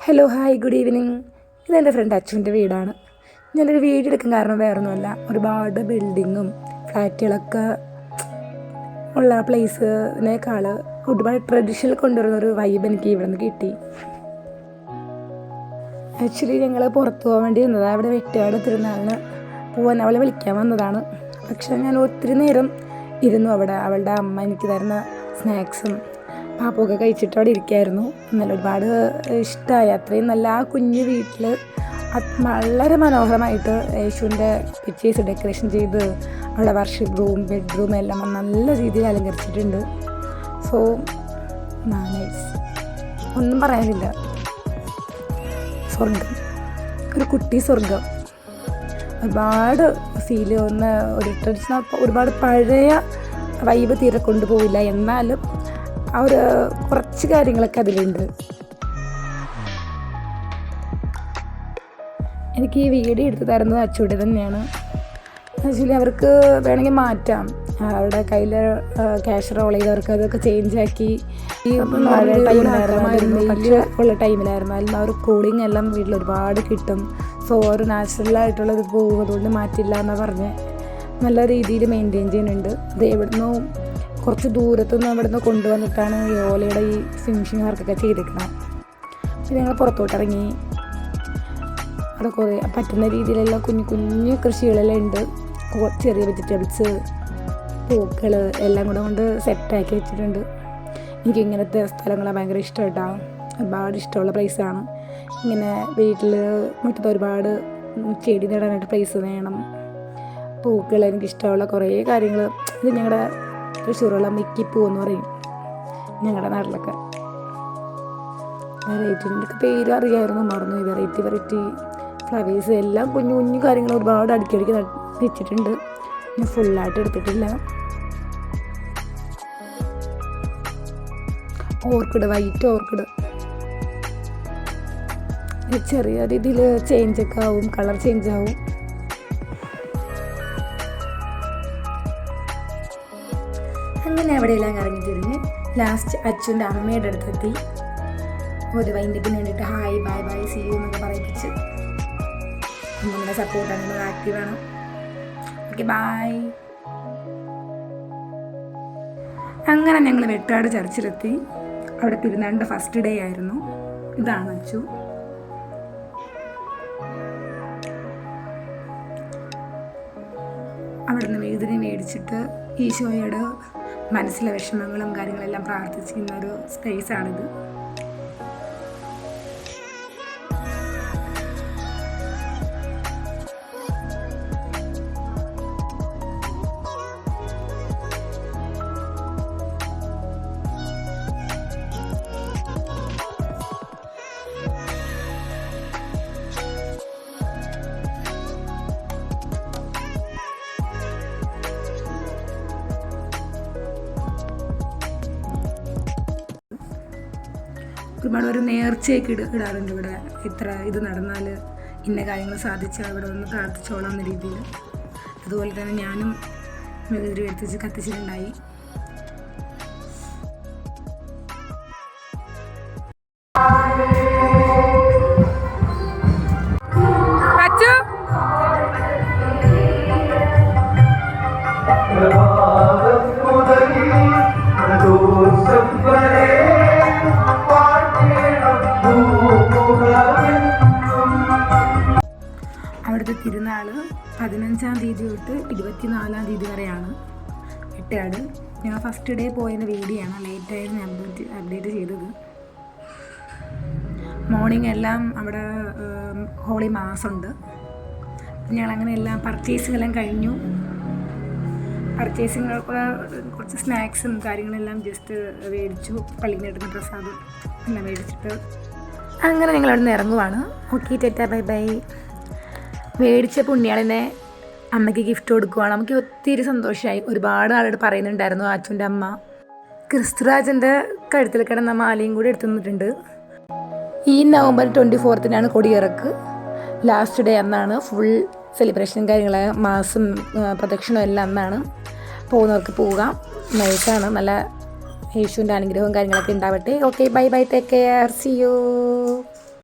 Hello hi good evening ഇതെന്റെ friend അച്ഛന്റെ വീടാണ്. ഞാനൊരു വീട് എടുക്കാൻ കാരണം വേറൊന്നുമല്ല. ഒരുപാട് ബിൽഡിങ്ങും ഫ്ലാറ്റുകളൊക്കെ ഉള്ള പ്ലേസിനേക്കാൾ ഒരുപാട് ട്രഡീഷണൽ കൊണ്ടുവരുന്ന ഒരു വൈബ് എനിക്ക് ഇവിടെ നിന്ന് കിട്ടി. ആക്ച്വലി ഞങ്ങൾ പുറത്തു പോകാൻ വേണ്ടി വന്നതാണ് അവിടെ വെട്ടുകാട് തിരുനാളിന് പോകാൻ അവളെ വിളിക്കാൻ വന്നതാണ്. പക്ഷേ ഞാൻ ഒത്തിരി നേരം ഇരുന്നു അവിടെ. അവളുടെ അമ്മ എനിക്ക് തരുന്ന സ്നാക്സും പാപ്പൊക്കെ കഴിച്ചിട്ട് അവിടെ ഇരിക്കായിരുന്നു. എന്നാലും ഒരുപാട് ഇഷ്ടമായി അത്രയും നല്ല ആ കുഞ്ഞു വീട്ടിൽ വളരെ മനോഹരമായിട്ട് യേശുവിന്റെ പിക്ചേഴ്സ് ഡെക്കറേഷൻ ചെയ്ത് അവിടെ വർഷിപ്പ് റൂം ബെഡ്റൂം എല്ലാം നല്ല രീതിയിൽ അലങ്കരിച്ചിട്ടുണ്ട്. സോ നൈസ് ഒന്നും പറയാനില്ല. സ്വർഗം ഒരു കുട്ടി സ്വർഗം ഒരുപാട് ഫീൽ ഒന്ന് ഒരു ഒരുപാട് പഴയ വൈബ് തീരെ കൊണ്ടുപോവില്ല. എന്നാലും ആ ഒരു കുറച്ച് കാര്യങ്ങളൊക്കെ അതിലുണ്ട്. എനിക്ക് ഈ വീഡിയോ എടുത്തു തരുന്നത് അച്ചൂടി തന്നെയാണ്. ആക്ച്വലി അവർക്ക് വേണമെങ്കിൽ മാറ്റാം. അവരുടെ കയ്യിൽ ക്യാഷ് റോൾ ചെയ്തവർക്ക് അതൊക്കെ ചേഞ്ച് ആക്കി. ഈ മഴ ടൈമിലായിരുന്നു പക്ഷേ ഉള്ള ടൈമിലായിരുന്നാലും ആ ഒരു കൂളിംഗ് എല്ലാം വീട്ടിൽ ഒരുപാട് കിട്ടും. സോ ഒരു നാച്ചുറലായിട്ടുള്ളത് പോകും അതുകൊണ്ട് മാറ്റില്ല എന്നാണ് പറഞ്ഞ്. നല്ല രീതിയിൽ മെയിന്റെയിൻ ചെയ്യുന്നുണ്ട്. അത് എവിടുന്ന് കുറച്ച് ദൂരത്തുനിന്ന് നിന്ന് കൊണ്ടുവന്നിട്ടാണ് ഈ ഓലയുടെ ഈ ഫിനിഷിങ് വർക്കൊക്കെ ചെയ്തിരിക്കുന്നത്. പിന്നെ ഞങ്ങൾ പുറത്തോട്ട് ഇറങ്ങി. അവിടെ കുറേ പറ്റുന്ന രീതിയിലെല്ലാം കുഞ്ഞു കുഞ്ഞു കൃഷികളെല്ലാം ഉണ്ട്. ചെറിയ വെജിറ്റബിൾസ് പൂക്കൾ എല്ലാം കൂടെ കൊണ്ട് സെറ്റാക്കി വെച്ചിട്ടുണ്ട്. എനിക്ക് ഇങ്ങനത്തെ സ്ഥലങ്ങളെ ഭയങ്കര ഇഷ്ടമായിട്ടാണ് ഒരുപാട് ഇഷ്ടമുള്ള പ്ലേസാണ് ഇങ്ങനെ വീട്ടിൽ മുറ്റത്ത് ഒരുപാട് ചെടി നടാനായിട്ട് പ്ലേസ് വേണം. പൂക്കൾ എനിക്കിഷ്ടമുള്ള കുറേ കാര്യങ്ങൾ. ഇത് ഞങ്ങളുടെ തൃശ്ശൂരുള്ള മിക്കിപ്പൂ എന്ന് പറയും. ഞങ്ങളുടെ നാട്ടിലൊക്കെ. വെറൈറ്റിന്റെ പേര് അറിയായിരുന്നു. മറന്നു വെറൈറ്റി വെറൈറ്റി ഫ്ലവേഴ്സ് എല്ലാം കുഞ്ഞു കുഞ്ഞു കാര്യങ്ങൾ ഒരുപാട് അടുക്കിടയ്ക്ക് നട്ട് വെച്ചിട്ടുണ്ട്. ഞാൻ ഫുള്ളായിട്ട് എടുത്തിട്ടില്ല. Orchid white orchid. ചെറിയ രീതിയിൽ ചേഞ്ചൊക്കെ ആവും. കളർ ചേഞ്ച് ആവും. അങ്ങനെ അവിടെയെല്ലാം കറങ്ങി തിരിഞ്ഞ് ലാസ്റ്റ് അച്ഛന്റെ അമ്മയുടെ അടുത്തെത്തി. ഒരു വൈൻഡപ്പിന് വേണ്ടിയിട്ട് hi bye bye see you എന്നൊക്കെ പറയിപ്പിച്ച്. നിങ്ങളുടെ സപ്പോർട്ടാണ് നിങ്ങൾ ആക്റ്റീവാണ് ഓക്കെ ബായ് അങ്ങനെ ഞങ്ങൾ വെട്ടാട് ചർച്ചിലെത്തി. അവിടെ തിരുനാളിന്റെ ഫസ്റ്റ് ഡേ ആയിരുന്നു. ഇതാണ് അച്ചു. അവിടുന്ന് മെഴുതിരി മേടിച്ചിട്ട് ഈശോയോട് മനസ്സിലെ വിഷമങ്ങളും കാര്യങ്ങളെല്ലാം പ്രാർത്ഥിച്ചിരുന്ന ഒരു സ്പേസാണിത് ഒരുപാട് ഒരു നേർച്ചയൊക്കെ ഇട ഇടാറുണ്ട് ഇവിടെ. ഇത്ര ഇത് നടന്നാൽ ഇന്ന കാര്യങ്ങൾ സാധിച്ചാൽ ഇവിടെ വന്ന് പ്രാർത്ഥിച്ചോളാം എന്ന രീതിയിൽ. അതുപോലെ തന്നെ ഞാനും മെഴുകുതിരി എടുത്തിച്ച് കത്തിച്ചിട്ടുണ്ടായി. പതിനഞ്ചാം തീയതി തൊട്ട് ഇരുപത്തിനാലാം തീയതി വരെയാണ് എട്ടാട് ഞാൻ ഫസ്റ്റ് ഡേ പോയതിന്റെ വീഡിയോ ആണ് ലേറ്റായിരുന്നു അപ്ഡേറ്റ് അപ്ഡേറ്റ് ചെയ്തത്. മോർണിംഗ് എല്ലാം അവിടെ ഹോളി മാസമുണ്ട് ഞങ്ങളങ്ങനെ എല്ലാം പർച്ചേസിംഗ് എല്ലാം കഴിഞ്ഞു. പർച്ചേസിംഗ് കുറച്ച് സ്നാക്സും കാര്യങ്ങളെല്ലാം ജസ്റ്റ് മേടിച്ചു. കിട്ടുന്ന പ്രസാദം എല്ലാം മേടിച്ചിട്ട്. അങ്ങനെ ഞങ്ങൾ അവിടെ നിന്ന് ഇറങ്ങുവാണ്. ഓക്കെ ടെറ്റ ബൈ ബൈ മേടിച്ച പുണ്യാളിനെ അമ്മയ്ക്ക് ഗിഫ്റ്റ് കൊടുക്കുവാണ്. നമുക്ക് ഒത്തിരി സന്തോഷമായി. ഒരുപാട് ആളോട് പറയുന്നുണ്ടായിരുന്നു അച്ഛന്റെ അമ്മ. ക്രിസ്തുരാജന്റെ കഴുത്തിൽ കിടന്ന മാലയും കൂടി എടുത്തു നിന്നിട്ടുണ്ട് ഈ നവംബർ ട്വന്റി ഫോർത്തിനാണ് കൊടിയിറക്ക്. ലാസ്റ്റ് ഡേ അന്നാണ് ഫുൾ സെലിബ്രേഷനും കാര്യങ്ങൾ മാസം പ്രദക്ഷിണം എല്ലാം അന്നാണ് പോകുന്നവർക്ക് പോകാം നൈസാണ് നല്ല യേശുവിന്റെ അനുഗ്രഹവും കാര്യങ്ങളൊക്കെ ഉണ്ടാവട്ടെ. Okay bye bye take care see you